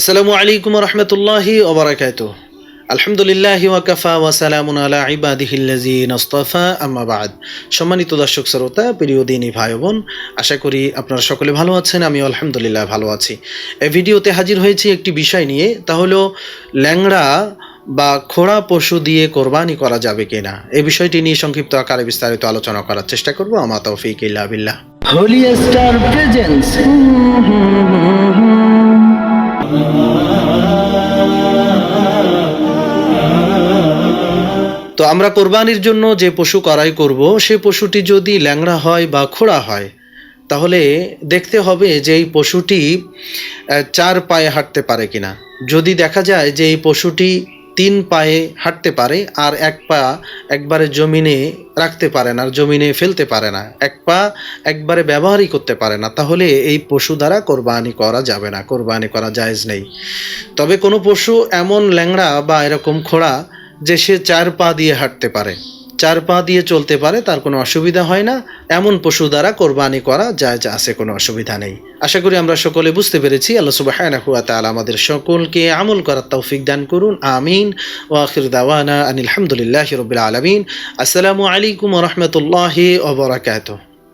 আসসালামু আলাইকুম রহমতুল্লাহি ওবরাকাত আলহামদুলিল্লাহ ওয়াকাফা ওয়াসালামুন আলা ইবাদিহিল্লাজিন আস্তাফা, আম্মা বাদ। সম্মানিত দর্শক শ্রোতা, প্রিয় দিনী ভাই বোন, আশা করি আপনারা সকলে ভালো আছেন আমি আলহামদুলিল্লাহ ভালো আছি। এই ভিডিওতে হাজির হয়েছি একটি বিষয় নিয়ে, তা হলো ল্যাংড়া বা খোড়া পশু দিয়ে কোরবানি করা যাবে কিনা। এই বিষয়টি নিয়ে সংক্ষিপ্ত আকারে বিস্তারিত আলোচনা করার চেষ্টা করব, আমা তৌফিক ইল্লা বিল্লাহ। হোলি স্টার প্রেজেন্স তো আমরা কোরবানির জন্য যে পশু করাই করব, সে পশুটি যদি ল্যাংড়া হয় বা খোড়া হয়, তাহলে দেখতে হবে যে এই পশুটি চার পায়ে হাঁটতে পারে কিনা। যদি দেখা যায় যে এই পশুটি তিন পায়ে হাঁটতে পারে আর এক পা একবারে জমিনে রাখতে পারে না আর জমিনে ফেলতে পারে না, এক পা একবারে ব্যবহারই করতে পারে না, তাহলে এই পশু দ্বারা কোরবানি করা যাবে না, কোরবানি করা জায়েজ নেই। তবে কোনো পশু এমন ল্যাংড়া বা এরকম খোড়া যে সে চার পা দিয়ে হাঁটতে পারে। চার পা দিয়ে চলতে পারে, তার কোনো অসুবিধা হয় না। এমন পশু দ্বারা কোরবানি করা যায় যা আছে, কোনো অসুবিধা নেই। আশা করি আমরা সকলে বুঝতে পেরেছি। আল্লাহ তাআলা আমাদের সকলকে আমল করার তৌফিক দান করুন। আমিন। ওয়া আখির দাওয়ানা আনিল হামদুলিল্লাহি রাব্বিল আলামিন। আসসালামু আলাইকুম রাহমাতুল্লাহি ওয়া বারাকাতুহু।